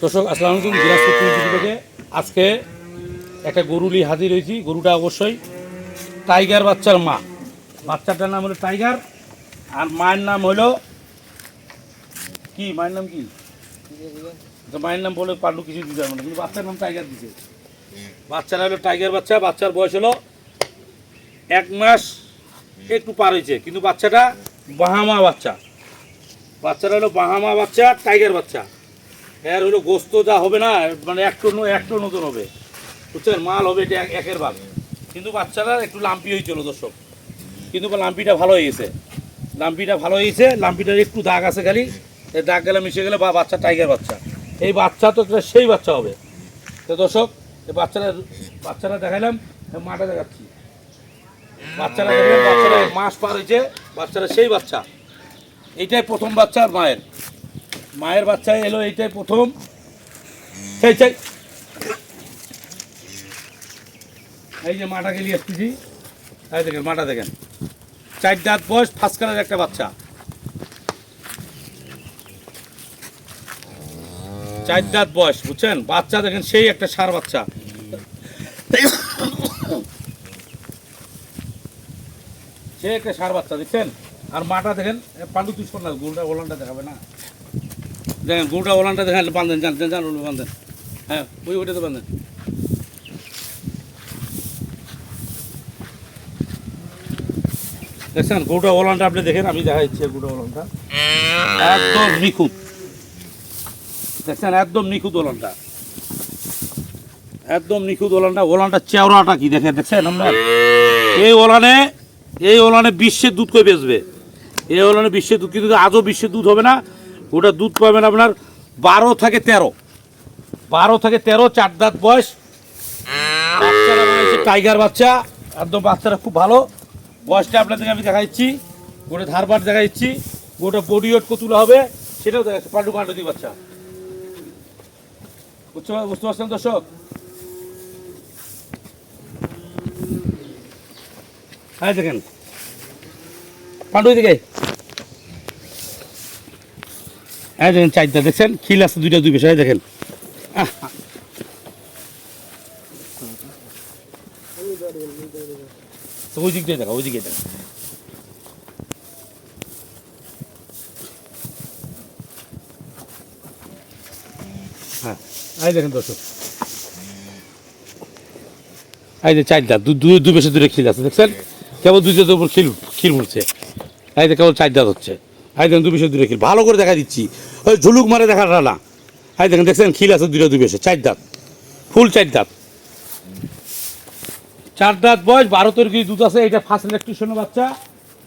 দর্শক, আসসালামু আলাইকুম, দিনাজপুর থেকে। আজকে একটা গরু নিয়ে হাজির হয়েছি। গরুটা অবশ্যই টাইগার বাচ্চার মা। বাচ্চাটার নাম হলো টাইগার। আর মায়ের নাম হলো কি? মায়ের নাম কি? মায়ের নাম বলে পারলু কিছু দিতে পারব না, কিন্তু বাচ্চার নাম টাইগার দিছে। বাচ্চারা হলো টাইগার বাচ্চা। বাচ্চার বয়স হলো এক মাস একটু পার হয়েছে। কিন্তু বাচ্চাটা বাহামা বাচ্চা। বাচ্চাটা হলো বাহামা বাচ্চা টাইগার বাচ্চা। এর হলো গোস্ত যা হবে না মানে এক টন এক টন নতুন হবে। বুঝছেন? মাল হবে এটা এক- একের ভাগ। কিন্তু বাচ্চারা একটু লাম্পি হয়েছিল দর্শক। কিন্তু লাম্পিটা ভালো হয়ে গেছে। লাম্পিটা ভালো হয়েছে লাম্পিটার একটু দাগ আছে খালি। দাগ গেলে মিশে গেলে বা বাচ্চা টাইগার বাচ্চা। এই বাচ্চা তো সেই বাচ্চা হবে। তো দর্শক, এই বাচ্চারা বাচ্চারা দেখাইলাম, মাটা দেখাচ্ছি। বাচ্চারা বাচ্চারা মাস পার হয়েছে বাচ্চারা সেই বাচ্চা। এইটাই প্রথম বাচ্চা আর মায়ের। মায়ের বাচ্চা এলো এইটাই প্রথম। সেই সেই। এই যে মাটাকে নিয়ে এসতেছি এই দেখেন মাটা দেখেন। চার দাঁত বয়স ফার্স্ট কালার একটা বাচ্চা। চার দাঁত বয়স বুঝছেন? বাচ্চা দেখেন সেই একটা সার বাচ্চা। সেই একটা সার বাচ্চা, দেখছেন? আর মাটা দেখেন পান্ডু তুই শোন না ওলানটা দেখাবে না। দেখেন গরুটা ওলানটা দেখেন বান্ধেন জান জান বান্ধেন হ্যাঁ ওই ওইটাতে বান্ধেন দেখছেন গরুটা ওলানটা আপনি দেখেন, আমি দেখা দিচ্ছি গরুটা ওলানটা। একদম নিখুঁত। দেখছেন, একদম নিখুঁত ওলানটা। একদম নিখুঁত ওলানটা ওলানটা চেওড়াটা কি দেখেন, দেখছেন আমরা এই ওলানে এই ওলানে বিশ্বের দুধ করে বেচবে? এই ওলানে বিশ্বের দুধ, কিন্তু আজও বিশ্বের দুধ হবে না। ওটা দুধ পাবেন আপনার বারো থেকে তেরো। বারো থেকে তেরো, চার দাঁত বয়স। টাইগার বাচ্চা। একদম বাচ্চারা খুব ভালো। বয়সটা আপনাদেরকে আমি দেখা দিচ্ছি গোটা ধারবার দেখা দিচ্ছি গোটা বডি ওয়েট কতুলা হবে, সেটাও দেখা যাচ্ছে পান্ডু পান্ডু বাচ্চা। বুঝতে বুঝতে পারছেন দর্শক? হ্যাঁ দেখেন। পান্ডু দিকে হ্যাঁ দেখেন চারটা, দেখছেন? খিল আছে দুইটা, দুই পেশায় দেখেন। দেখা দেখা। হ্যাঁ দেখেন দর্শক। এই যে চার দাঁত দু দু- দু বেশি দূরে খিল আছে, দেখছেন? কেবল দুই উপর খিল খিল মুড়ছে। এই যে কেবল চার দাঁত হচ্ছে এই দেখেন দু বেশি দূরে খিল। ভালো করে দেখা দিচ্ছি। ওই ঝুলুক মারে দেখাটা না। এই দেখেন, দেখছেন? খিল আছে দুইটা দুই বেশি। চার দাঁত। ফুল চার দাঁত। চার দাঁত বয়স, বারো তৈরি দুধ আছে। এটা ফার্স্ট ইলেকট্রিশনের বাচ্চা।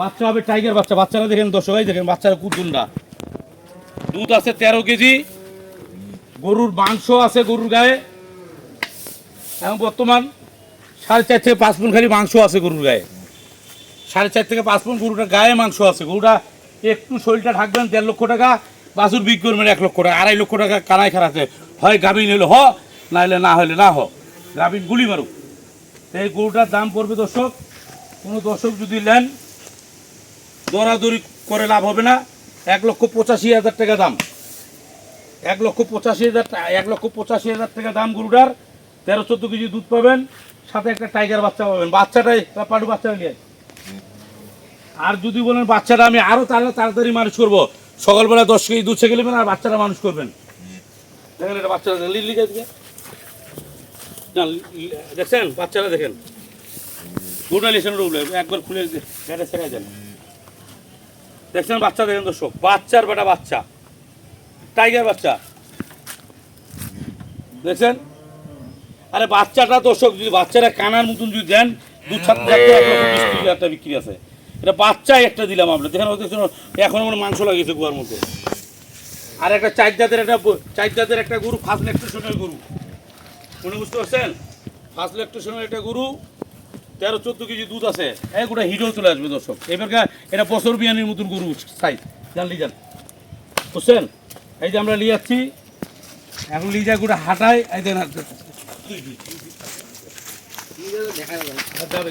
বাচ্চা হবে টাইগার বাচ্চা। বাচ্চারা দেখেন দর্শক দেখেন, বাচ্চারা কুতুন্ডা দুধ আছে তেরো কেজি। গরুর মাংস আছে গরুর গায়ে। এখন বর্তমান সাড়ে চার থেকে পাঁচ পুন খালি মাংস আছে গরুর গায়ে। সাড়ে চার থেকে পাঁচ পুন গরুটা গায়ে মাংস আছে। গরুটা একটু শরীরটা ঢাকবেন দেড় লক্ষ টাকা, বাছুর বিক্রি করবেন এক লক্ষ টাকা, আড়াই লক্ষ টাকা কানায় খারাপে হয় গাভিন হলে হ না হলে না হলে না হ। গাভিন গুলি মারুক। এই গরুটার দাম পড়বে দর্শক, কোনো দর্শক যদি নেন, দরাদরি করে লাভ হবে না। এক লক্ষ পঁচাশি হাজার টাকা দাম। এক লক্ষ পঁচাশি হাজার এক লক্ষ পঁচাশি হাজার টাকা দাম গরুটার। তেরো চোদ্দ কেজি দুধ পাবেন, সাথে একটা টাইগার বাচ্চা পাবেন। বাচ্চাটাই পাটু বাচ্চাটা নিয়ে। আর যদি বলেন বাচ্চাটা আমি আরও তাহলে তাড়াতাড়ি মানুষ করব। সকালবেলা দশ কেজি দুধ ছেঁকে আর বাচ্চাটা মানুষ করবেন। দেখেন এটা লি- দেখছেন? বাচ্চারা দেখেন। একবার খুলে দেখছেন বাচ্চা, দেখেন দর্শক। বাচ্চার বেটা বাচ্চা। টাইগার বাচ্চা। দেখছেন? আরে বাচ্চাটা দর্শক, যদি বাচ্চারা কানার মতন যদি দেন দু ছাত্র এক লক্ষ বিশ তিরিশ হাজার টাকা বিক্রি আছে। এটা বাচ্চাই একটা দিলাম আমরা দেখেন এখন মনে মাংস লাগিয়েছে গুয়ার মধ্যে। আর একটা চার জাতের একটা চার জাতের একটা গরু ফার্স্ট লেকটেশনের গরু। মনে বুঝতে পারছেন? ফার্স্ট লেকটেশনের একটা গরু তেরো চোদ্দ কেজি দুধ আছে। এই গোটা হিটেও চলে আসবে দর্শক। এবারকার এটা বছর বিয়ানির মতন গরু সাইজ জানলি যান বুঝছেন? এই যে আমরা নিয়ে যাচ্ছি এখন লিজা গোটা হাঁটায় এই দেন হাত- যাবে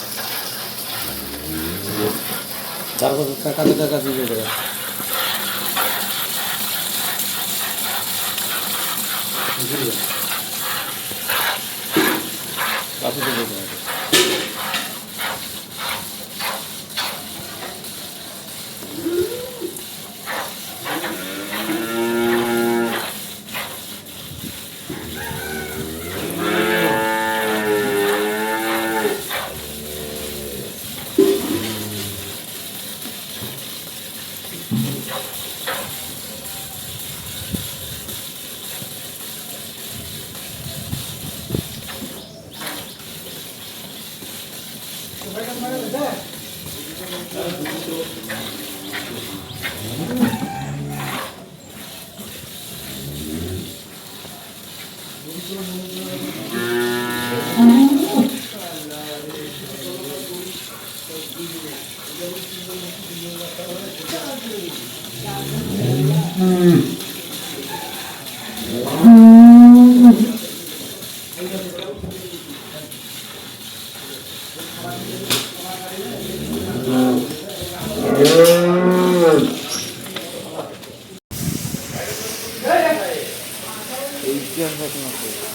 চার বছর দিয়ে টাকা দিয়ে দেবে কাছে দিয়ে দেবে 음. 음. विज्ञान है तुम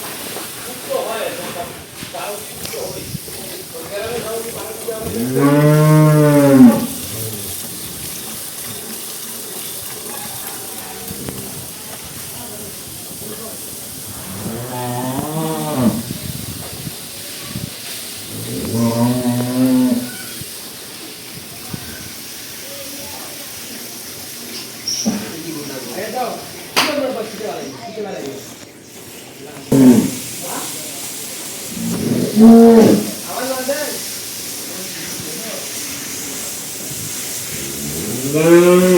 Thank you. Mm-hmm.